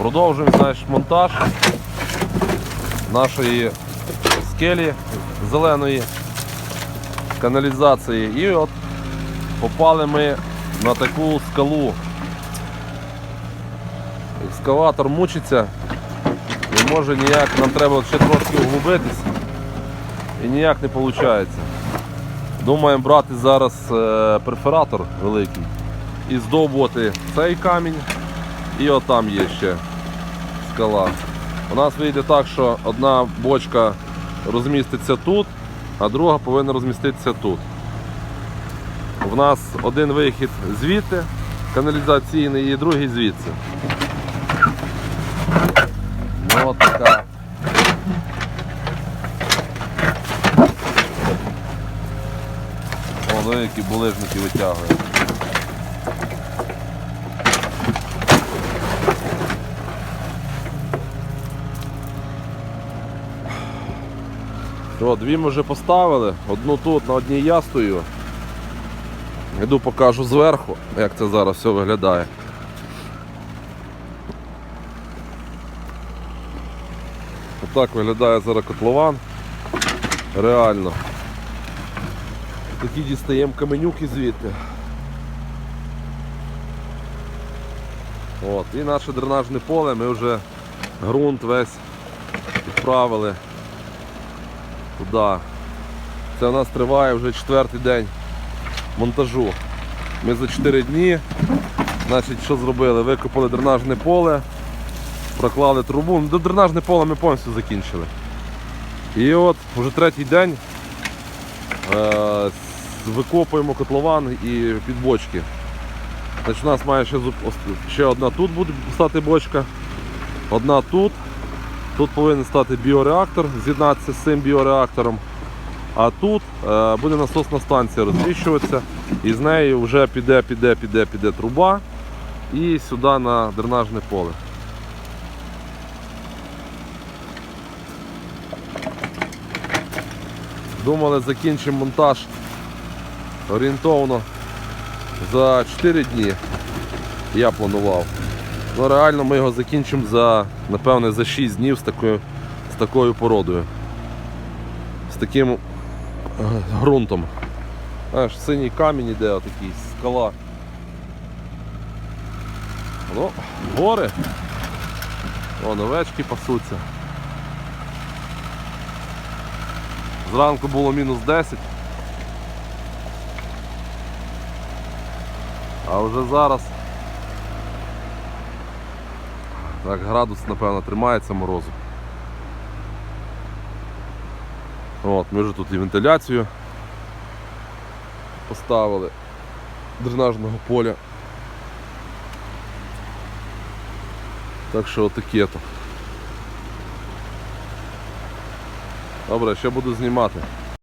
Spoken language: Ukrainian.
Продовжуємо наш монтаж нашої скелі зеленої каналізації. І от попали ми на таку скалу. Екскаватор мучиться і може ніяк, нам треба ще трошки углубитись і ніяк не виходить. Думаємо брати зараз е, перфоратор великий і здовбувати цей камінь і отам є ще скала. У нас вийде так, що одна бочка розміститься тут, а друга повинна розміститися тут. У нас один вихід звідти, каналізаційний, і другий звідси. От така. О, ну, які булижники витягує. О, дві ми вже поставили, одну тут, на одній я стою. Йду покажу зверху, як це зараз все виглядає. Отак виглядає зараз котлован. Реально. Такі дістаємо каменюки звідти. От, і наше дренажне поле ми вже ґрунт весь відправили туди. Це у нас триває вже четвертий день монтажу. Ми за 4 дні значить, що зробили? Викопали дренажне поле, проклали трубу. Ну, дренажне поле ми повністю закінчили. І от вже третій день е, викопуємо котлован і підбочки. Значить, у нас має ще, ще одна тут буде стати бочка, одна тут. Тут повинен стати біореактор, з'єднатися з цим біореактором. А тут е, буде насосна станція розміщуватися, і з неї вже піде, піде, піде, піде труба і сюди на дренажне поле. Думали, закінчимо монтаж орієнтовно за 4 дні. Я планував. Ну реально ми його закінчимо за, напевне, за 6 днів з такою, з такою породою. З таким е, ґрунтом. Знаєш, синій камінь іде, отакий, скала. Ну, гори. Вон овечки пасуться. Зранку було мінус 10. А вже зараз так градус, напевно, тримається морозу. От, ми вже тут і вентиляцію поставили дренажного поля. Так що отаке то. Добре, ще буду знімати.